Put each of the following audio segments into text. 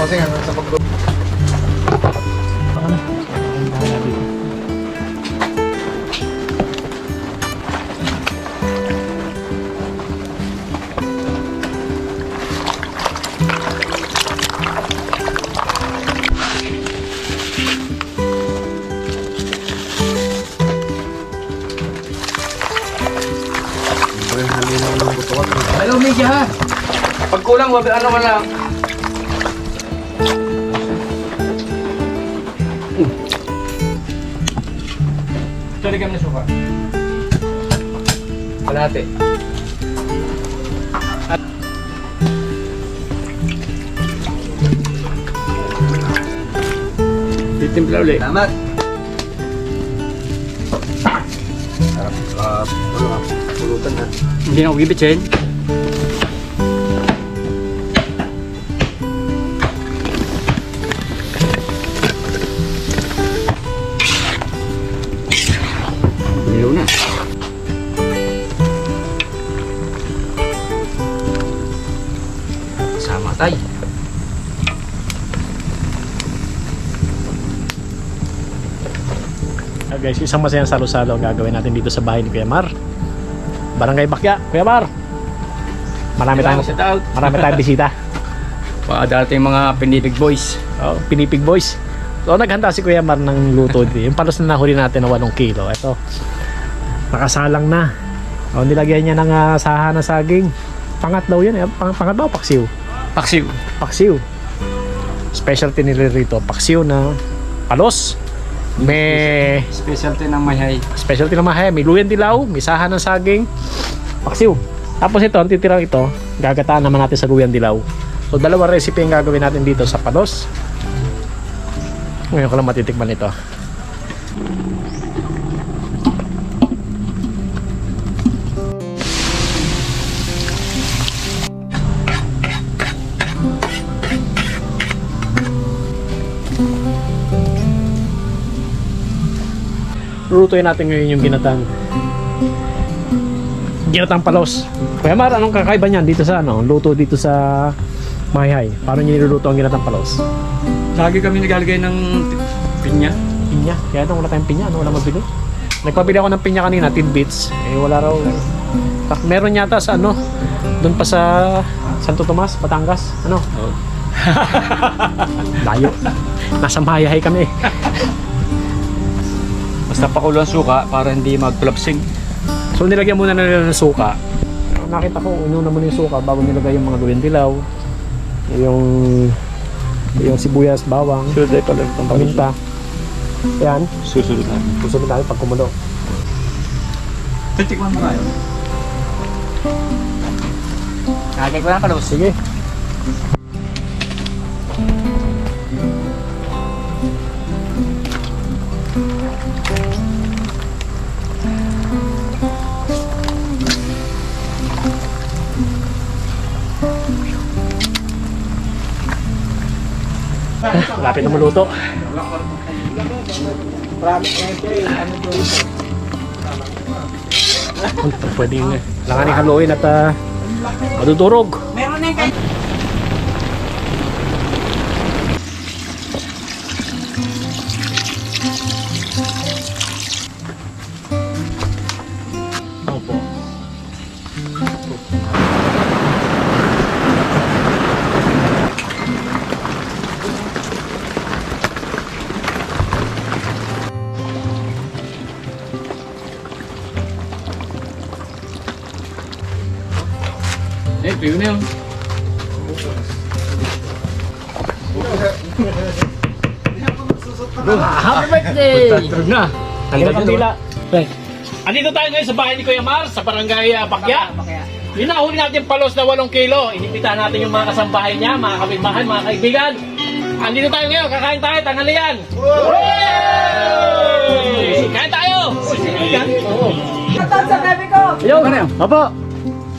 bossing hanggang sa pagdo. Hello, media ha. Pag kulang, wag ano man lang. Kami na suka. Kalate. Titimpla ulit. Salamat. Sarap. Ano nga, pulutan ha. Hindi na ako. Ilaw Ah, guys, isang masayang salo-salo ang gagawin natin dito sa bahay ni Kuya Mar. Barangay Bakya, Kuya Mar. Marami tayong marami tayong bisita. Baka dating mga pinibig boys. Oh, Pinipig Boys. So naghanda si Kuya Mar ng luto dito. Yung palos na nahuli natin na 8 kilo. Ito. Nakasalang na. Oh, nilagyan niya ng uh, saha na saging. Pangat daw yun eh. Pang, pangat paksiw? Paksiw. Paksiw. Specialty nila rito. Paksiw na palos. May Specialty ng mayhay. specialty naman hay, may luyan dilaw, may saha ng saging, paksiw. Tapos ito, ang titirang ito, gagataan naman natin sa luyan dilaw. So dalawang recipe ang gagawin natin dito sa palos. Ngayon ko lang matitikman ito. Lutuin natin ngayon yung ginatang ginatang palos. Kuya Mar, anong kakaiba niyan dito sa ano? Luto dito sa Mayhay. Paano niyo niluluto ang ginatang palos? Lagi kami nagalagay ng pinya. Pinya. Kaya nung wala tayong pinya, ano wala mabili. Nagpabili ako ng pinya kanina, tidbits. Eh wala raw. Tak, meron yata sa ano, doon pa sa Santo Tomas, Batangas. Ano? Oh. Layo. Nasa Mayhay kami. Basta pakulo ang suka para hindi magkulapsing. So nilagyan muna na nila ng suka. Nakita ko, inuna muna yung suka bago nilagay yung mga luyan dilaw. Yung yung sibuyas, bawang, Sunod pala itong paminta. Yan, Susunod na. susunod natin pag kumulo. Titikman mo nga yun. Kagay ko na palos. Sige. Lapit na maluto. Pwede yun eh. Langanin haluin at uh, madudurog. Opo. Eh, piyo na yun. Happy birthday! Tulog na. Ang kandila. Andito tayo ngayon sa bahay ni Kuya Mar, sa barangay uh, Bakya. Yun na, huli natin palos na 8 kilo. Inibitahan natin yung mga kasambahay niya, mga kapitbahay, mga kaibigan. Andito tayo ngayon, kakain tayo, tanghalian. Hey! Kain tayo! Shoutout sa bebe ko! Yo! Opo!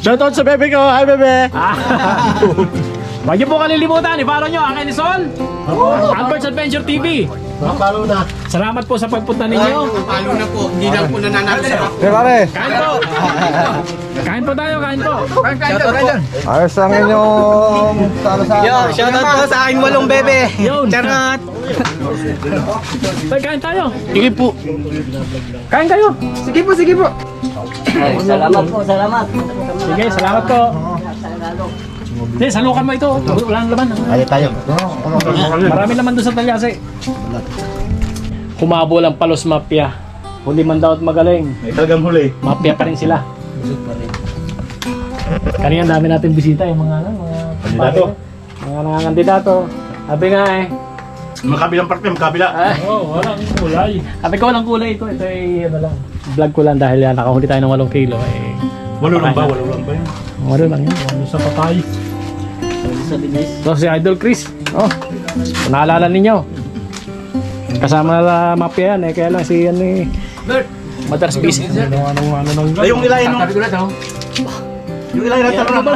Shoutout sa bebe ko! Hi, bebe! Huwag niyo po kalilimutan, i-follow niyo ang ni Sol! Albert's Adventure TV! Nakapalo na. Salamat po sa pagpunta ninyo. Palo na po. Hindi lang po nananalo sa Eh, pare. Kain po. kain po tayo, kain po. Shoutout po. Ayos ang inyong talo sa Yo, shoutout po sa aking walong bebe. Yun. Charot. Tay, kain tayo. Sige po. Kain kayo. Sige po, sige po. Salamat po, salamat. Sige, salamat po. Hindi, salukan mo ito. Wala nang laman. Tayo tayo. Marami naman doon sa Talyase. Humabol ang Palos Mafia. Huli man daw at magaling. May talagang huli. Mafia pa rin sila. Kanina dami natin bisita yung mga ano, mga Kandidato. Mga nangangandidato. Sabi nga eh. Makabilang parte, makabila. Ah, oh, walang kulay. Sabi ko walang kulay ito. Ito ay ano lang. Vlog ko lang dahil yan, nakahuli tayo ng 8 kilo. Eh, Walo lang ba? Walo lang ba yun? Walo lang yun. Walo sa patay. Sa binis. So si Idol Chris. Oh, naalala ninyo. Kasama na mafia yan eh. Kaya lang si ano eh. Bert. Madalas busy. Ay, yung ilayin no? Sabi ko na daw. Yung ilayin na talo na.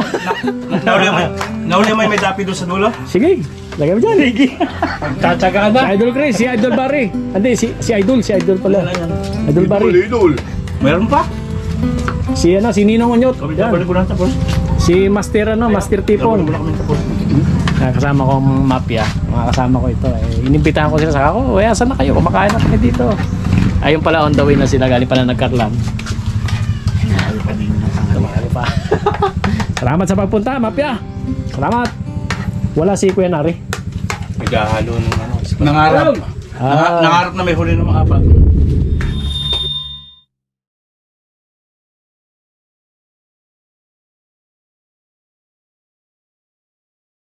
Nauli may, nauli may may dapi doon sa dulo. Sige. Lagay mo dyan. Sige. Tatsaga ka na. Si Idol Chris, si Idol Barry. Hindi, si, si Idol, si Idol pala. Idol Barry. Idol. Meron pa? Si ano, si Ninong Onyot. Kami Yan. balik ko tapos. Si Master ano, Master Tipon. Tapos. Ah, kasama ko ang mafia. Mga kasama ko ito. Eh, inimbitahan ko sila sa ako. Kaya saan na kayo? Kumakain na kami dito. Ayun pala on the way na sila. Galing pala nagkarlan. Tumali pa. Salamat sa pagpunta, mafia. Salamat. Wala si Kuya Nari. Naghahalo ng ano. Nangarap. Ah. Nangarap na may huli ng mga apat.